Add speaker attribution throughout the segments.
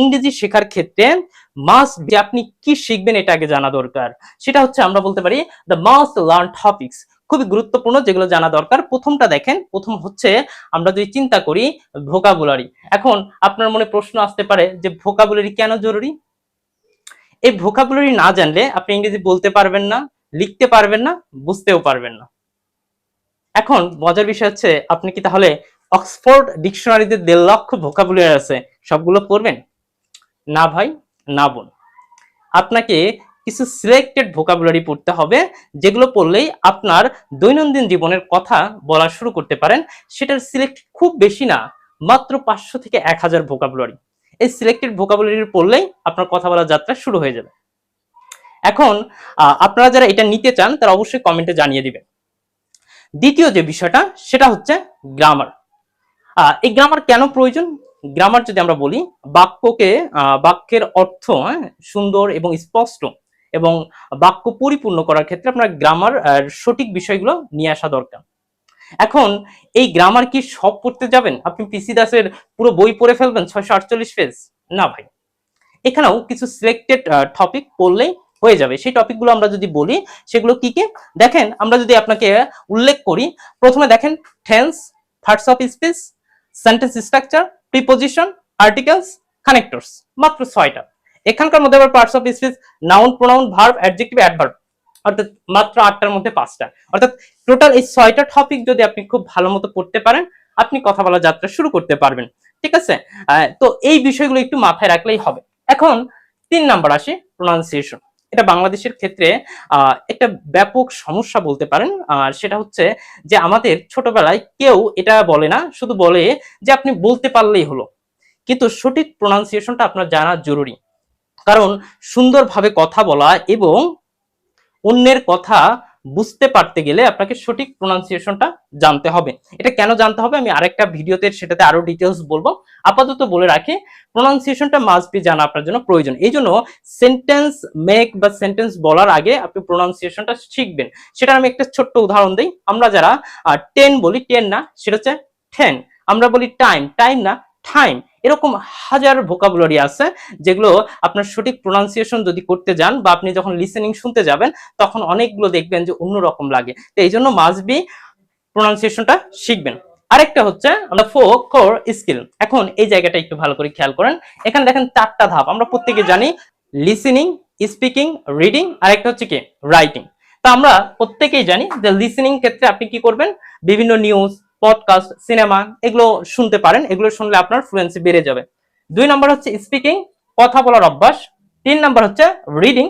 Speaker 1: ইংরেজি শেখার ক্ষেত্রে মাস্ট যে আপনি কি শিখবেন এটা আগে জানা দরকার। সেটা হচ্ছে আমরা বলতে পারি দ্য মাস্ট লার্ন টপিকস খুবই গুরুত্বপূর্ণ যেগুলো জানা দরকার। প্রথমটা দেখেন, প্রথম হচ্ছে আমরা যদি চিন্তা করি ভোকাবুলারি এখন আপনার মনে প্রশ্ন আসতে পারে যে ভোকাবুলারি কেন জরুরি? এই ভোকাবুলারি না জানলে আপনি ইংরেজি বলতে পারবেন না, লিখতে পারবেন না, বুঝতেও পারবেন না। এখন মজার বিষয় হচ্ছে, আপনি কি তাহলে অক্সফোর্ড ডিকশনারিতে দেড় লক্ষ ভোকাবুলারি আছে, সবগুলো পড়বেন? না ভাই, না বোন। আপনাকে কিছু সিলেক্টেড ভোকাবুলারি পড়তে হবে, যেগুলো পড়লেই আপনার দৈনন্দিন জীবনের কথা বলা শুরু করতে পারেন। সেটার সিলেক্ট খুব বেশি না, মাত্র পাঁচশো থেকে এক হাজার ভোকাবুলারি এই সিলেক্টেড ভোকাবুলারি পড়লেই আপনার কথা বলার যাত্রা শুরু হয়ে যাবে। এখন আপনারা যারা এটা নিতে চান, তারা অবশ্যই কমেন্টে জানিয়ে দিবেন। দ্বিতীয় যে বিষয়টা, সেটা হচ্ছে গ্রামার এই গ্রামার কেন প্রয়োজন? গ্রামার যদি আমরা বলি বাক্যকে বাক্যের অর্থ হ্যাঁ, সুন্দর এবং স্পষ্ট এবং বাক্য পরিপূর্ণ করার ক্ষেত্রে আপনার গ্রামার সঠিক বিষয়গুলো নিয়ে আসা দরকার। এখন এই গ্রামার কি সব পড়তে যাবেন? আপনি পিসি দাসের পুরো বই পড়ে ফেলবেন? ছয়শো আটচল্লিশ পেজ না ভাই। এখানেও কিছু সিলেক্টেড টপিক পড়লেই হয়ে যাবে। সেই টপিকগুলো আমরা যদি বলি সেগুলো কি কি? দেখেন আমরা যদি আপনাকে উল্লেখ করি প্রথমে দেখেন tense parts of speech sentence structure preposition articles connectors মাত্র ছয়টা। এখানকার মধ্যে আবার parts of speech noun pronoun verb adjective adverb অর্থাৎ মাত্র আটটার মধ্যে পাঁচটা। অর্থাৎ টোটাল এই ছয়টা টপিক যদি আপনি খুব ভালো মতো পড়তে পারেন, আপনি কথা বলা যাত্রা শুরু করতে পারবেন। ঠিক আছে? তো এই বিষয়গুলো একটু মাথায় রাখলেই হবে। এখন তিন নাম্বার আসে প্রোনাউন্সিয়েশন এটা বাংলাদেশের ক্ষেত্রে একটা ব্যাপক সমস্যা বলতে পারেন। আর সেটা হচ্ছে যে আমাদের ছোটবেলায় কেউ এটা বলে না, শুধু বলে যে আপনি বলতে পারলেই হলো। কিন্তু সঠিক প্রোনাউন্সিয়েশনটা আপনার জানা জরুরি। কারণ সুন্দরভাবে কথা বলা এবং অন্যের কথা বুঝতে পারতে গেলে আপনাকে সঠিক প্রোনাউন্সিয়েশনটা জানতে হবে। এটা কেন জানতে হবে? আমি আরেকটা ভিডিওতে সেটাতে আরও ডিটেলস বলব। আপাতত বলে রাখি প্রোনাউন্সিয়েশনটা মাস্ট বি জানা আপনার জন্য প্রয়োজন। এই জন্য সেন্টেন্স মেক বা সেন্টেন্স বলার আগে আপনি প্রোনাউন্সিয়েশনটা শিখবেন। সেটা আমি একটা ছোট্ট উদাহরণ দিই। আমরা যারা টেন বলি টেন না, সেটা হচ্ছে টেন আমরা বলি টাইম টাইম না টাইম এরকম হাজার ভোকাবুলারি আছে যেগুলো আপনার সঠিক প্রোনাউন্সিয়েশন যদি করতে যান বা আপনি যখন লিসেনিং শুনতে যাবেন, তখন অনেকগুলো দেখবেন যে অন্যরকম লাগে। তো এই জন্য বি প্রোনাউন্সিয়েশনটা শিখবেন। আরেকটা হচ্ছে আমরা ফোর কোর স্কিল এখন এই জায়গাটা একটু ভালো করে খেয়াল করেন। এখানে দেখেন চারটা ধাপ। আমরা প্রত্যেকে জানি লিসেনিং স্পিকিং রিডিং আরেকটা হচ্ছে কি? রাইটিং তো আমরা প্রত্যেকেই জানি যে লিসেনিং ক্ষেত্রে আপনি কি করবেন? বিভিন্ন নিউজ পডকাস্ট সিনেমা এগুলো শুনতে পারেন। এগুলো শুনলে আপনার ফ্লুয়েন্সি বেড়ে যাবে। দুই নম্বর হচ্ছে স্পিকিং কথা বলার অভ্যাস। তিন নম্বর হচ্ছে রিডিং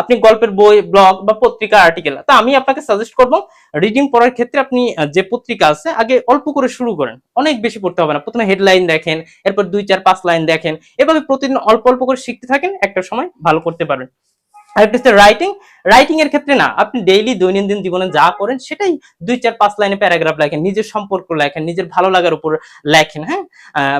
Speaker 1: আপনি গল্পের বই ব্লগ বা পত্রিকা আর্টিকেল তো আমি আপনাকে সাজেস্ট করব রিডিং পড়ার ক্ষেত্রে আপনি যে পত্রিকা আছে, আগে অল্প করে শুরু করেন। অনেক বেশি পড়তে হবে না। প্রথমে হেডলাইন দেখেন, এরপর দুই, চার, পাঁচ লাইন দেখেন। এভাবে প্রতিদিন অল্প অল্প করে শিখতে থাকেন, একটা সময় ভালো করতে পারবেন। আরেকটা রাইটিং রাইটিং এর ক্ষেত্রে না, আপনি ডেইলি দৈনন্দিন জীবনে যা করেন সেটাই দুই চার পাঁচ লাইনে প্যারাগ্রাফ লেখেন, নিজের সম্পর্ক লেখেন, নিজের ভালো লাগার উপর লেখেন হ্যাঁ?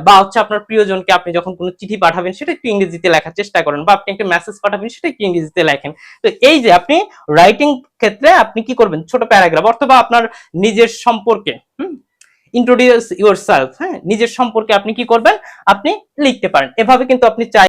Speaker 1: বা হচ্ছে আপনার প্রিয়জনকে আপনি যখন কোনো চিঠি পাঠাবেন সেটা একটু ইংরেজিতে লেখার চেষ্টা করেন, বা আপনি একটা মেসেজ পাঠাবেন সেটা একটু ইংরেজিতে লেখেন। তো এই যে আপনি রাইটিং ক্ষেত্রে আপনি কি করবেন? ছোট প্যারাগ্রাফ অথবা আপনার নিজের সম্পর্কে, হুম? ইন্ট্রোডিউস ইউর সেলফ হ্যাঁ? নিজের সম্পর্কে আপনি কি করবেন? আপনি লিখতে পারেন। এভাবে কিন্তু আপনি চাই